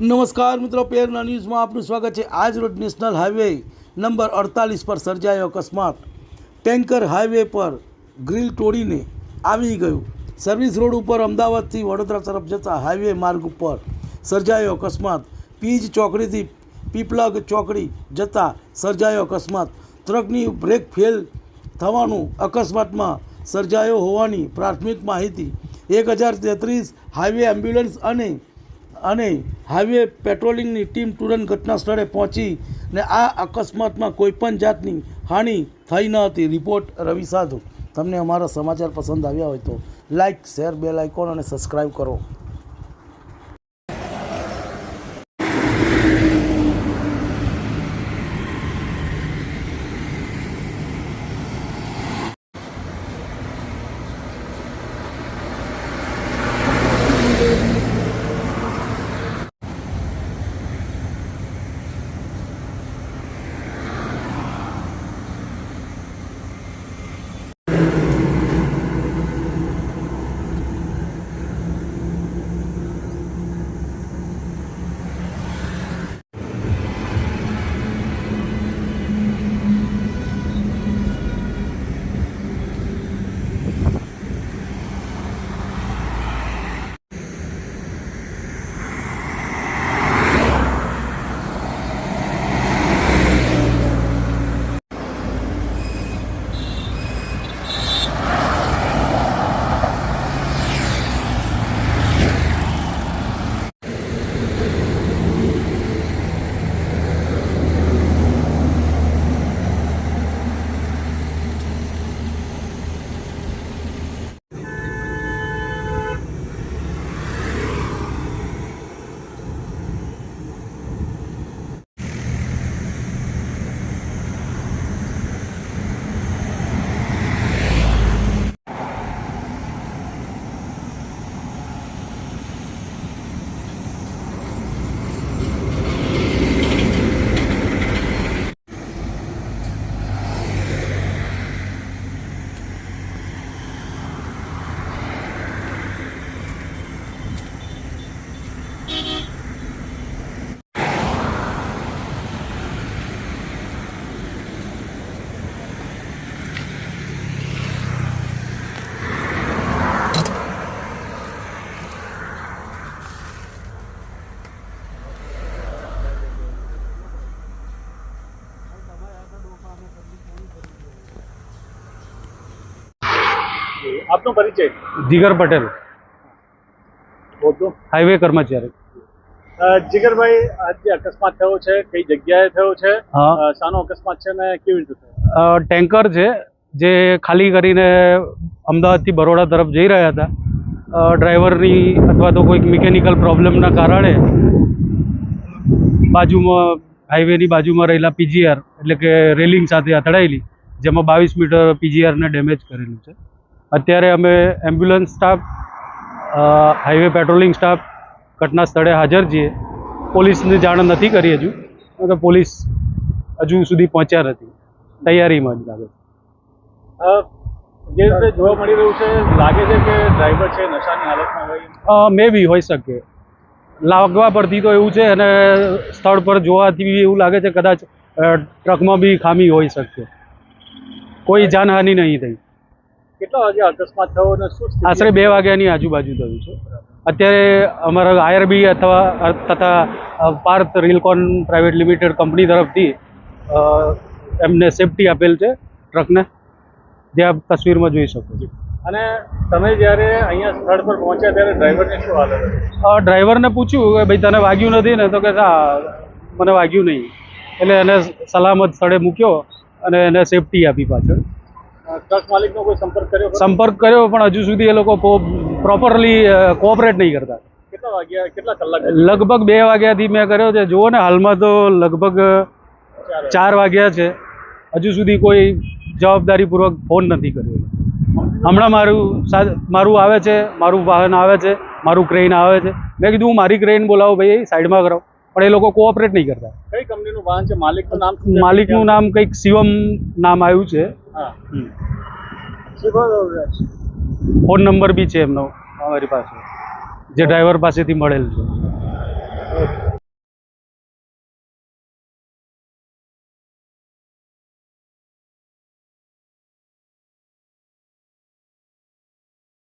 નમસ્કાર મિત્રો પેરના ન્યૂઝમાં આપનું સ્વાગત છે. આજ રોજ નેશનલ હાઈવે નંબર અડતાલીસ પર સર્જાયો અકસ્માત. ટેન્કર હાઈવે પર ગ્રીલ તોડીને આવી ગયું. સર્વિસ રોડ ઉપર અમદાવાદથી વડોદરા તરફ જતા હાઈવે માર્ગ ઉપર સર્જાયો અકસ્માત. પીજ ચોકડીથી પીપલગ ચોકડી જતા સર્જાયો અકસ્માત. ટ્રકની બ્રેક ફેલ થવાનું અકસ્માતમાં સર્જાયો હોવાની પ્રાથમિક માહિતી. એક હજાર તેત્રીસ હાઈવે એમ્બ્યુલન્સ અને અને હાઈવે પેટ્રોલિંગની ટીમ તુરંત ઘટના સ્થળે પહોંચી ને આ અકસ્માતમાં કોઈપણ જાતની હાનિ થઈ ન હતી. રિપોર્ટ રવિ સાધુ. તમને અમારા સમાચાર પસંદ આવ્યા હોય તો લાઇક શેર, બેલ આઇકોન અને સબસ્ક્રાઈબ કરો. આપનો પરિચય? જીગર પટેલ. હાઈવે કર્મચારી. જીગરભાઈ આજે અકસ્માત થયો છે કઈ જગ્યાએ થયો છે? સાનો અકસ્માત છે ને કેવી રીતે થયો? ટેન્કર છે જે ખાલી કરીને અમદાવાદથી બરોડા તરફ જઈ રહ્યા હતા. ડ્રાઈવરની અથવા તો કોઈક મિકેનિકલ પ્રોબ્લેમના કારણે બાજુમાં હાઈવેની બાજુમાં રહેલા પીજીઆર એટલે કે રેલિંગ સાથે અથડાયેલી જેમાં બાવીસ મીટર પીજીઆરને ડેમેજ કરેલું છે. અત્યારે અમે ambulance staff highway patrolling staff ઘટના સ્થળે હાજર છીએ. પોલીસને જાણ નથી કરી હજુ કારણ કે પોલીસ હજુ સુધી પહોંચ્યા નથી. તૈયારીમાં જ લાગે છે. જે રીતે જોવા મળી રહ્યું છે લાગે છે કે ડ્રાઈવર છે નશાની હાલતમાં હોય? મે બી હોઈ શકે. લાગવા પરથી તો એવું છે અને સ્થળ પર જોવાથી બી એવું લાગે છે કદાચ ટ્રકમાં બી ખામી હોઈ શકે. કોઈ જાનહાનિ નહીં થઈ. કેટલા વાગે અકસ્માત થયો અને શું આશરે બે વાગ્યાની આજુબાજુ થયું છે. અત્યારે અમારા આઈઆરબી અથવા તથા Parth Relcon private limited company તરફથી એમને સેફટી આપેલ છે ટ્રકને. જે આપ તસવીરમાં જોઈ શકો છો. અને તમે જ્યારે અહીંયા સ્થળ પર પહોંચ્યા ત્યારે ડ્રાઈવરને શું હાલત હતી? ડ્રાઈવરને પૂછ્યું કે ભાઈ તને વાગ્યું નથી ને? તો કે "હા, મને વાગ્યું નહીં. એટલે એને સલામત સ્થળે મૂક્યો અને એને સેફટી આપી પાછળ. સંપર્ક કર્યો પણ હજુ સુધી એ લોકો પ્રોપરલી કોઓપરેટ નહીં કરતા. વાગ્યા કેટલા લગભગ બે વાગ્યાથી મેં કર્યો છે. જુઓ ને હાલમાં તો લગભગ ચાર વાગ્યા. છે. હજુ સુધી કોઈ જવાબદારીપૂર્વક ફોન નથી કર્યો. હમણાં મારું મારું આવે છે મારું વાહન આવે છે મારું ક્રેન આવે છે. મેં કીધું હું મારી ક્રેન બોલાવો ભાઈ સાઈડમાં કરાવો. પણ એ લોકો કોઓપરેટ નહીં કરતા. કઈ કંપનીનું વાહન છે? માલિકનું નામ માલિકનું નામ કંઈક શિવમ નામ આવ્યું છે. ફોન નંબર બી છે એમનો. અમારી પાસે. જે ડ્રાઈવર પાસેથી મળેલ છે.